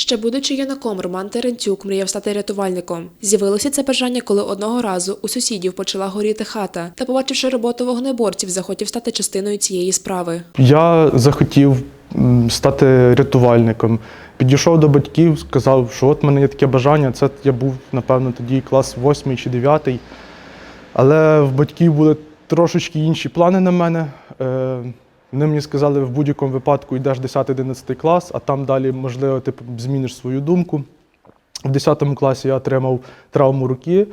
Ще будучи юнаком, Роман Терентюк мріяв стати рятувальником. З'явилося це бажання, коли одного разу у сусідів почала горіти хата, та, побачивши роботу вогнеборців, захотів стати частиною цієї справи. Я захотів стати рятувальником. Підійшов до батьків, сказав, що от в мене є таке бажання. Це я був, напевно, тоді клас 8 чи 9. Але в батьків були трошечки інші плани на мене. Вони мені сказали, в будь-якому випадку йдеш 10-11 клас, а там далі, можливо, ти зміниш свою думку. В 10 класі я отримав травму руки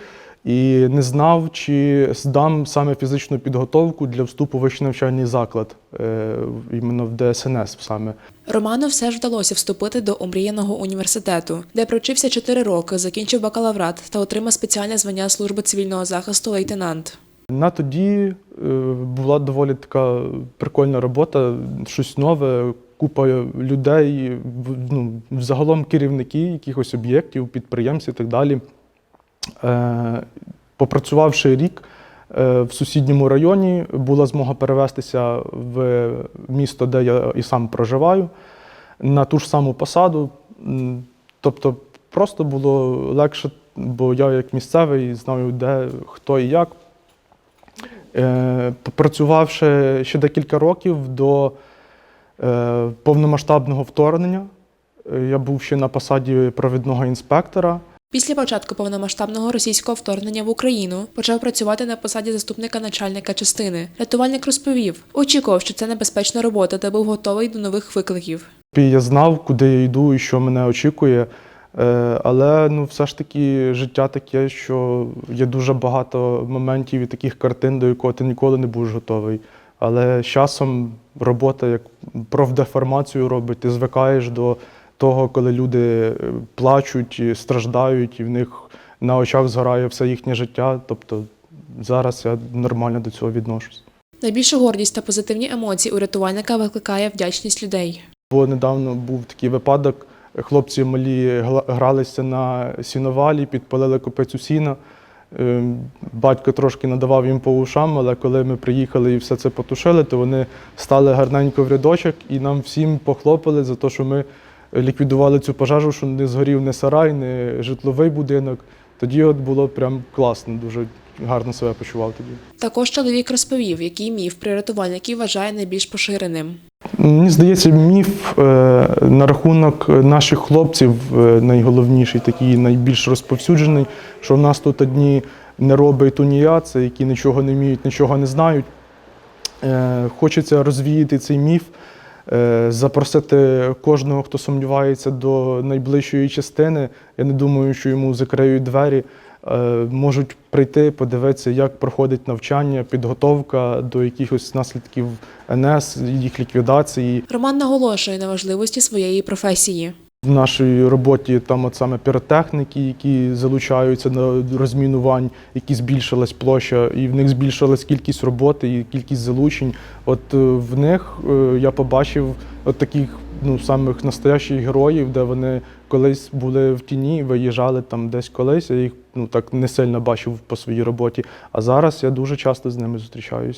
і не знав, чи здам саме фізичну підготовку для вступу в вищий навчальний заклад, е, іменно в ДСНС саме. Роману все ж вдалося вступити до омріяного університету, де провчився 4 роки, закінчив бакалаврат та отримав спеціальне звання служби цивільного захисту лейтенант. На тоді е, була доволі така прикольна робота, щось нове, купа людей, ну, загалом керівники якихось об'єктів, підприємств і так далі. Е, Попрацювавши рік е, в сусідньому районі, була змога перевестися в місто, де я і сам проживаю, на ту ж саму посаду. Тобто просто було легше, бо я як місцевий знаю, де хто і як. Е, Попрацювавши ще декілька років до е, повномасштабного вторгнення, е, я був ще на посаді провідного інспектора. Після початку повномасштабного російського вторгнення в Україну почав працювати на посаді заступника начальника частини. Рятувальник розповів, очікував, що це небезпечна робота та був готовий до нових викликів. Я знав, куди я йду і що мене очікує. Е, Але ну, все ж таки життя таке, що є дуже багато моментів і таких картин, до якого ти ніколи не будеш готовий. Але з часом робота як профдеформацію робить, ти звикаєш до того, коли люди е, плачуть, і страждають, і в них на очах згорає все їхнє життя. Тобто зараз я нормально до цього відношусь. Найбільшу гордість та позитивні емоції у рятувальника викликає вдячність людей. Бо недавно був такий випадок. Хлопці малі гралися на сіновалі, підпалили копицю сіна. Ем, Батько трошки надавав їм по ушам, але коли ми приїхали і все це потушили, то вони стали гарненько в рядочок і нам всім похлопали за те, що ми ліквідували цю пожежу, що не згорів не сарай, не житловий будинок. Тоді от було прям класно, дуже гарно себе почував тоді. Також чоловік розповів, який міф при рятувальників вважає найбільш поширеним. Мені здається, міф е, на рахунок наших хлопців е, найголовніший, такий найбільш розповсюджений, що в нас тут одні нероби і туніяци, які нічого не вміють, нічого не знають. Е, Хочеться розвіяти цей міф, запросити кожного, хто сумнівається, до найближчої частини. Я не думаю, що йому закриють двері. Е, Можуть прийти, подивитися, як проходить навчання, підготовка до якихось наслідків НС, їх ліквідації. Роман наголошує на важливості своєї професії. В нашій роботі там от саме піротехніки, які залучаються до розмінувань, які збільшилась площа, і в них збільшилась кількість роботи і кількість залучень. От е, в них е, я побачив от таких ну, самих настоящих героїв, де вони колись були в тіні, виїжджали там десь колись. Я їх ну так не сильно бачив по своїй роботі. А зараз я дуже часто з ними зустрічаюся.